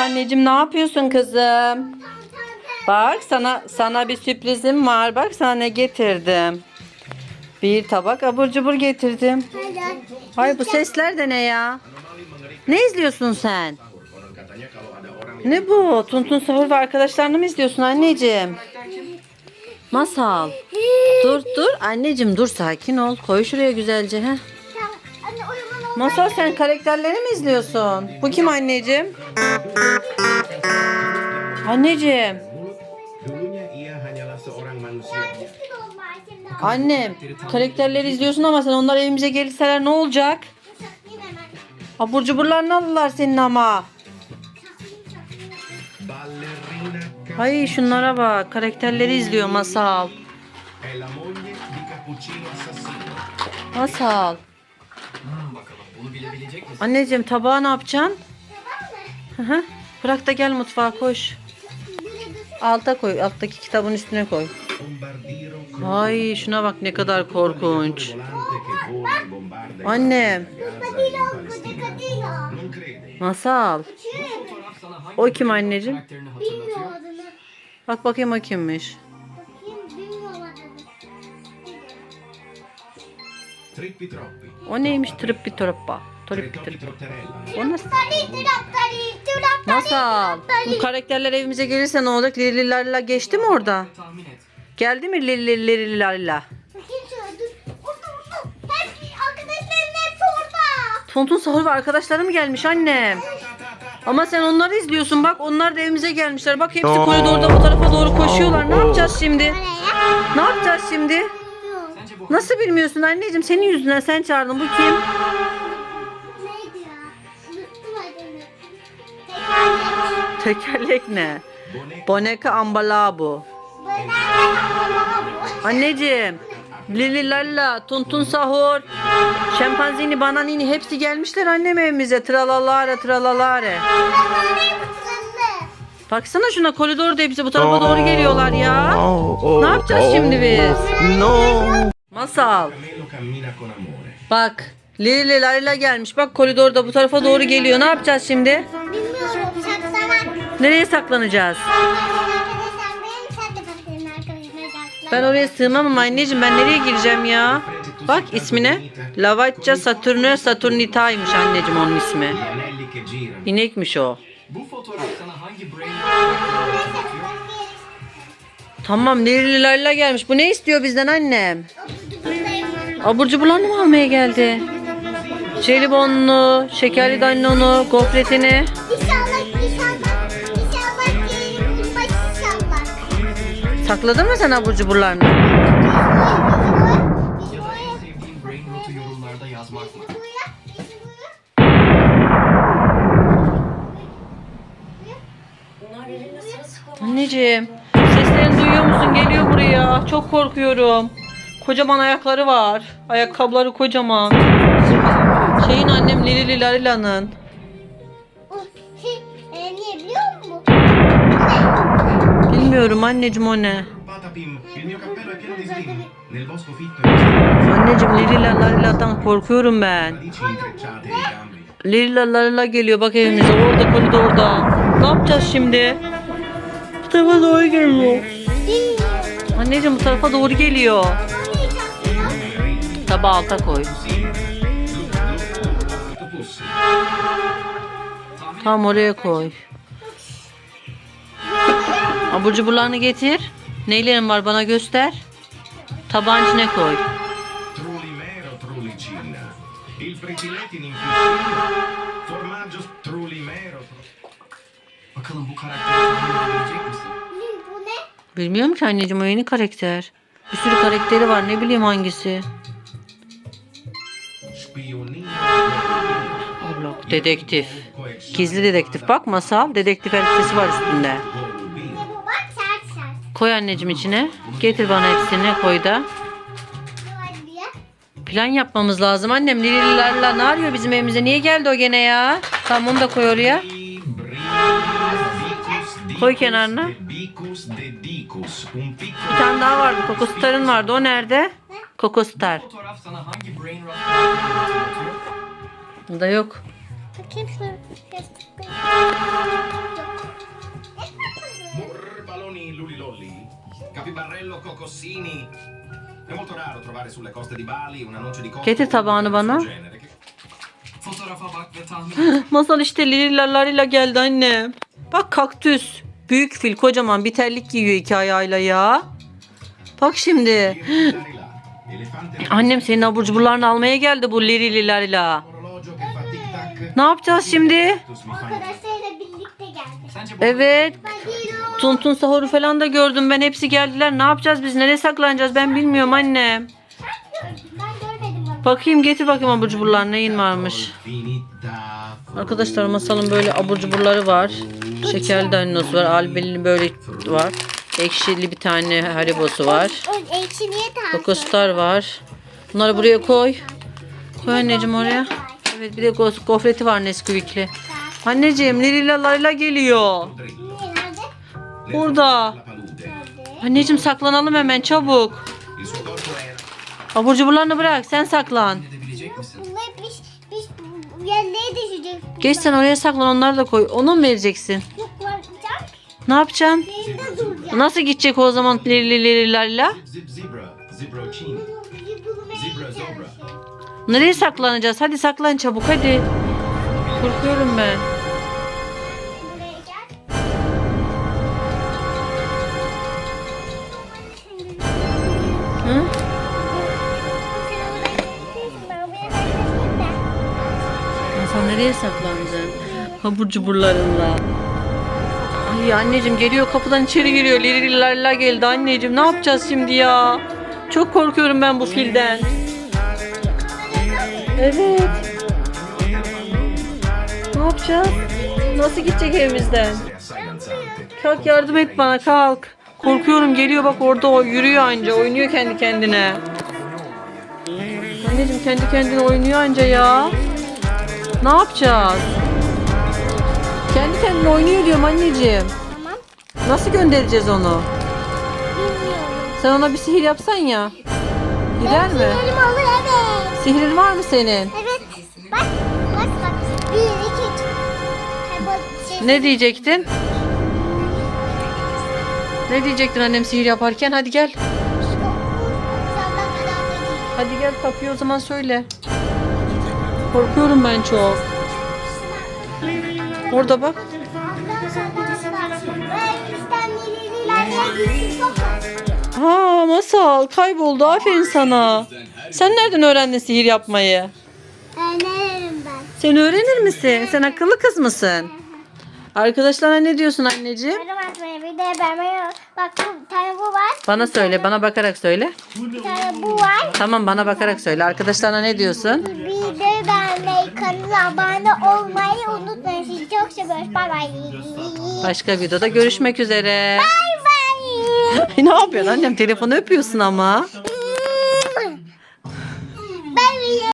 anneciğim ne yapıyorsun kızım? Bak sana sana bir sürprizim var. Bak sana ne getirdim. Bir tabak abur cubur getirdim. Ay bu sesler de ne ya? Ne izliyorsun sen? Ne bu? Tuntun Sahur ve arkadaşlarını mı izliyorsun anneciğim? Masal. Dur dur anneciğim dur sakin ol. Koy şuraya güzelce. Heh. Masal sen karakterleri mi izliyorsun? Bu kim anneciğim? Anneciğim. Annem karakterleri izliyorsun ama sen onlar evimize gelirseler ne olacak? Abur cuburlarını alırlar senin ama. Ay şunlara bak karakterleri izliyor Masal. Masal. Anneciğim tabağı ne yapacaksın? Hı hı. Bırak da gel mutfağa koş. Alta koy. Alttaki kitabın üstüne koy. Ay şuna bak ne kadar korkunç. Annem. Masal. O kim anneciğim? Bak bakayım o kimmiş. O neymiş? Trippi troppa. Trippi. trotterella. O nasıl? Masal. Bu karakterler evimize gelirse ne olacak? Lililerle geçti mi orada? Geldi mi Lililerle? Tontun Sahur ve arkadaşları mı gelmiş annem? Ama sen onları izliyorsun bak onlar da evimize gelmişler. Bak hepsi koridorda bu tarafa doğru koşuyorlar. Ne yapacağız şimdi? Ne yapacağız şimdi? Nasıl bilmiyorsun anneciğim? Senin yüzünden sen çağırdın. Bu kim? Tekerlek. Ne? Boneka ambalabu. Anneciğim. Lili Lalla, Tuntun Sahur, Şempanzini, Bananini hepsi gelmişler annem evimize. Tralalare, tralalare. Baksana şuna koridorda hepsi bu tarafa doğru geliyorlar ya. Ne yapacağız şimdi biz? Masal. Con amore. Bak. Lili Lalla gelmiş. Bak koridorda bu tarafa doğru geliyor. Ne yapacağız şimdi? Nereye saklanacağız? Ben oraya sığmam ama anneciğim ben nereye gireceğim ya? Bak ismine. Lavaccia Saturne Saturnita'ymış anneciğim onun ismi. İnekmiş o. Bu fotoğraf sana hangi brain anlatıyor? Tamam Lililerle gelmiş. Bu ne istiyor bizden annem? Abur cuburlarını mı almaya geldi? Jelibonlu, şekerli danonu, gofretini. Sakladın mı sen abur cuburlarını? Mı? Anneciğim seslerini duyuyor musun? Geliyor buraya. Çok korkuyorum. Kocaman ayakları var. Ayakkabıları kocaman. Şeyin annem Lili Lilalila'nın. Bilmiyorum anneciğim o ne. E. Anneciğim Lili Lilalila'dan korkuyorum ben. Gambi. Lili Lilalila geliyor bak evimize. Orada koridorda. Ne yapacağız şimdi? Bu tarafa doğru geliyor. Anneciğim bu tarafa doğru geliyor. Tabağı alta koy. Tam oraya koy. Abur cuburlarını getir. Neylerin var bana göster. Tabağın içine koy. Bakalım bu karakteri misin? Bilmiyorum ki anneciğim o yeni karakter. Bir sürü karakteri var ne bileyim hangisi. Dedektif. Gizli dedektif. Bak masal dedektif elbisesi var üstünde. Koy anneciğim içine. Getir bana hepsini koy da. Plan yapmamız lazım. Annem Lililerle ne arıyor bizim evimize? Niye geldi o gene ya? Tamam onu da koy oraya. Koy kenarına. Bir tane daha vardı. Kokostar'ın vardı. O nerede? Kokostar. Bu? Bunda yok. Bakayım şunu. Getir tabağını bana. Fotoğrafa bak ve tahmin et. Masal işte lililerleriyle geldi annem. Bak kaktüs. Büyük fil kocaman bir terlik giyiyor iki ayağıyla ya. Bak şimdi. Annem senin abur cuburlarını almaya geldi bu tac. Ne yapacağız şimdi? Arkadaşlarıyla birlikte geldi. Evet. Tuntun sahuru falan da gördüm ben. Hepsi geldiler. Ne yapacağız biz? Nereye saklanacağız? Ben bilmiyorum onu. Bakayım getir bakayım abur cuburlar neyin varmış. Arkadaşlar masalın böyle abur cuburları var. Şekerli danosu var. Albelili böyle var. Ekşili bir tane haribosu var. Kokostar var. Bunları buraya koy. Koy anneciğim oraya. Evet bir de go- gofreti var Nesquik'li. Anneciğim Lililalarla geliyor. Burada. Anneciğim saklanalım hemen çabuk. Abur cuburlarını bırak sen saklan. biz, biz yerlere düşecek. Geç sen oraya saklan onları da koy. Onu mu vereceksin? Ne yapacaksın? Nasıl gidecek o zaman zebra. Nereye saklanacağız? Hadi saklan çabuk hadi. Korkuyorum ben. Hı? Sen nereye saklandın? Abur cuburlarınla. Ay anneciğim geliyor kapıdan içeri giriyor. Lirilerler geldi anneciğim. Ne yapacağız şimdi ya? Çok korkuyorum ben bu filden. Evet. Ne yapacağız? Nasıl gidecek evimizden? Kalk yardım et bana kalk. Korkuyorum geliyor bak orada o yürüyor anca oynuyor kendi kendine. Anneciğim kendi kendine oynuyor anca ya. Ne yapacağız? Kendi kendine oynuyor diyorum anneciğim. Tamam. Nasıl göndereceğiz onu? Bilmiyorum. Sen ona bir sihir yapsan ya. Gider mi? Benim olur evet. Sihirin var mı senin? Evet. Bak. Bak bak. Bir, iki, üç. Ha, bu şey- Ne diyecektin? Ne diyecektin annem sihir yaparken? Hadi gel. Hadi gel kapıyı o zaman söyle. Korkuyorum ben çok. Orada bak. Ha masal kayboldu aferin sana. Sen nereden öğrendin sihir yapmayı? Öğrenirim ben. Sen öğrenir misin? Sen akıllı kız mısın? Arkadaşlara ne diyorsun anneciğim? Merhaba Asma'ya bir de ben bak bu bir tane bu var. Bana söyle, bana bakarak söyle. Bir tane bu var. Tamam bana bakarak söyle. Arkadaşlarına ne diyorsun? Bir de beğenmeyi, kanala abone olmayı unutmayın. Sizi çok seviyoruz. Bay bay. Başka videoda görüşmek üzere. Bay bay. ne yapıyorsun annem? Telefonu öpüyorsun ama.